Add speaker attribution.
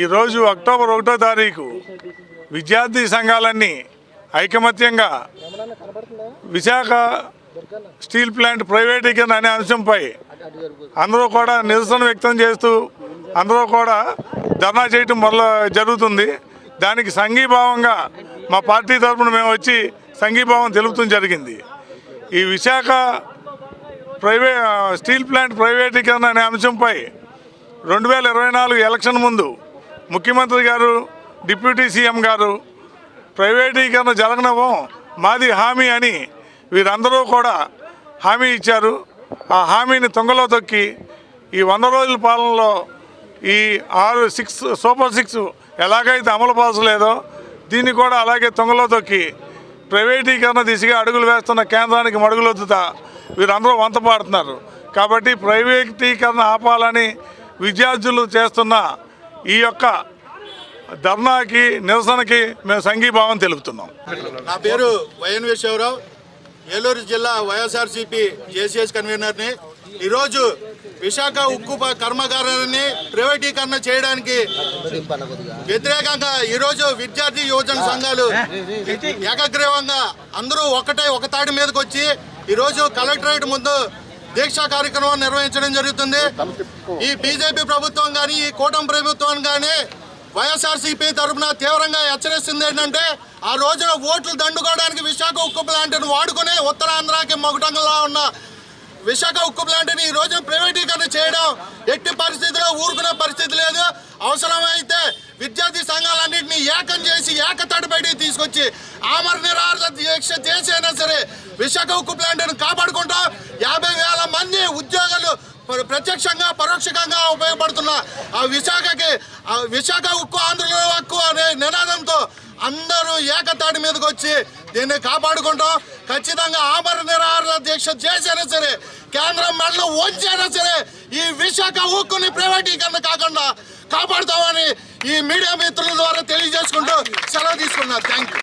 Speaker 1: ఈరోజు అక్టోబర్ ఒకటో తారీఖు విద్యార్థి సంఘాలన్నీ ఐకమత్యంగా విశాఖ స్టీల్ ప్లాంట్ ప్రైవేటీకరణ అనే అంశంపై అందరూ కూడా నిరసన వ్యక్తం చేస్తూ అందరూ కూడా ధర్నా చేయటం మొదలు జరుగుతుంది. దానికి సంఘీభావంగా మా పార్టీ తరఫున మేము వచ్చి సంఘీభావం తెలుపుతూ జరిగింది. ఈ విశాఖ ప్రైవే స్టీల్ ప్లాంట్ ప్రైవేటీకరణ అనే అంశంపై రెండు వేల ఇరవై నాలుగు ఎలక్షన్ ముందు ముఖ్యమంత్రి గారు డిప్యూటీ సీఎం గారు ప్రైవేటీకరణ జరగనివ్వం మాది హామీ అని వీరందరూ కూడా హామీ ఇచ్చారు. ఆ హామీని తొంగలో తొక్కి ఈ వంద రోజుల పాలనలో ఈ ఆరు సిక్స్ సూపర్ సిక్స్ ఎలాగైతే అమలు పరచలేదో దీన్ని కూడా అలాగే తొంగలో తొక్కి ప్రైవేటీకరణ దిశగా అడుగులు వేస్తున్న కేంద్రానికి మడుగులొద్దుతా వీరందరూ వంత పాడుతున్నారు. కాబట్టి ప్రైవేటీకరణ ఆపాలని విద్యార్థులు చేస్తున్న ఈ యొక్క ధర్నాకి నిరసనకి మేము సంఘీభావం తెలుపుతున్నాం.
Speaker 2: నా పేరు వైఎన్ విశ్వరావు. ఏలూరు జిల్లా వైఎస్ఆర్సీపీ జేసీఎస్ కన్వీనర్ని. ఈరోజు విశాఖ ఉక్కు కర్మాగారాన్ని ప్రైవేటీకరణ చేయడానికి వ్యతిరేకంగా ఈరోజు విద్యార్థి యువజన సంఘాలు ఏకగ్రీవంగా అందరూ ఒకటే ఒక తాటి మీదకి వచ్చి ఈరోజు కలెక్టరేట్ ముందు దీక్షా కార్యక్రమం నిర్వహించడం జరుగుతుంది. ఈ బీజేపీ ప్రభుత్వం కానీ ఈ కూటమి ప్రభుత్వం కానీ వైఎస్ఆర్సీపీ తరఫున తీవ్రంగా హెచ్చరిస్తుంది ఏంటంటే ఆ రోజున ఓట్లు దండుకోవడానికి విశాఖ ఉక్కు ప్లాంట్ను వాడుకునే ఉత్తరాంధ్రకి మగుటంగా ఉన్న విశాఖ ఉక్కు ప్లాంట్ని ఈ రోజున ప్రైవేటీకరణ చేయడం ఎట్టి పరిస్థితిలో ఊరుకునే పరిస్థితి లేదు. అవసరమైతే విద్యార్థి సంఘాలన్నింటినీ ఏకం చేసి ఏకతాటి బయటికి తీసుకొచ్చి ఆమర నిరాహార దీక్ష చేసి అయినా సరే విశాఖ ఉక్కు ప్లాంట్ను కాపాడు ప్రత్యక్షంగా పరోక్షంగా ఉపయోగపడుతున్న ఆ విశాఖకి ఆ విశాఖ ఉక్కు ఆంధ్రలో హక్కు అనే నినాదంతో అందరూ ఏకతాటి మీదకి వచ్చి దీన్ని కాపాడుకుంటాం. ఖచ్చితంగా ఆమర నిరాహార దీక్ష చేసైనా సరే కేంద్రం మెడలు వంచైనా సరే ఈ విశాఖ ఉక్కుని ప్రైవేటీకరణ కాకుండా కాపాడుతామని ఈ మీడియా మిత్రుల ద్వారా తెలియజేసుకుంటూ సెలవు తీసుకున్నారు థ్యాంక్ యూ.